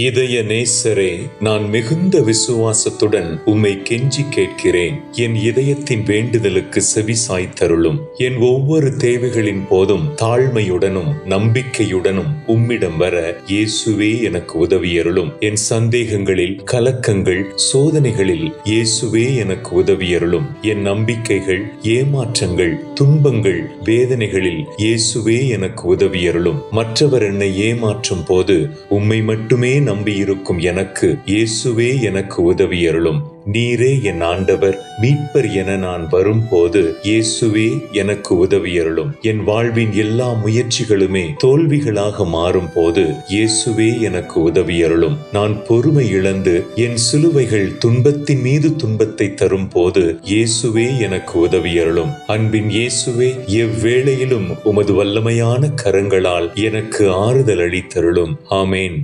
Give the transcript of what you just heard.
இதய நேசரே நான் மிகுந்த விசுவாசத்துடன் உம்மை கெஞ்சி கேட்கிறேன். என் இதயத்தின் வேண்டுதலுக்கு செவி சாய்த்தருளும். என் ஒவ்வொரு தேவைகளின் போதும் தாழ்மையுடனும் நம்பிக்கையுடனும் உம்மிடம் வர இயேசுவே எனக்கு உதவியருளும். என் சந்தேகங்களில் கலக்கங்கள் சோதனைகளில் இயேசுவே எனக்கு உதவியருளும். என் நம்பிக்கைகள் ஏமாற்றங்கள் துன்பங்கள் வேதனைகளில் இயேசுவே எனக்கு உதவியருளும். மற்றவர் என்னை ஏமாற்றும் போது உம்மை மட்டுமே நம்பியிருக்கும் எனக்கு இயேசுவே எனக்கு உதவியருளும். நீரே என் ஆண்டவர் மீட்பர் என நான் வரும்போது இயேசுவே எனக்கு உதவியருளும். என் வாழ்வின் எல்லா முயற்சிகளுமே தோல்விகளாக மாறும் போது இயேசுவே எனக்கு உதவியருளும். நான் பொறுமை இழந்து என் சிலுவைகள் துன்பத்தின் மீது துன்பத்தை தரும் போது இயேசுவே எனக்கு உதவியருளும். அன்பின் இயேசுவே எவ்வேளையிலும் உமது வல்லமையான கரங்களால் எனக்கு ஆறுதல் அளித்தருளும். ஆமேன்.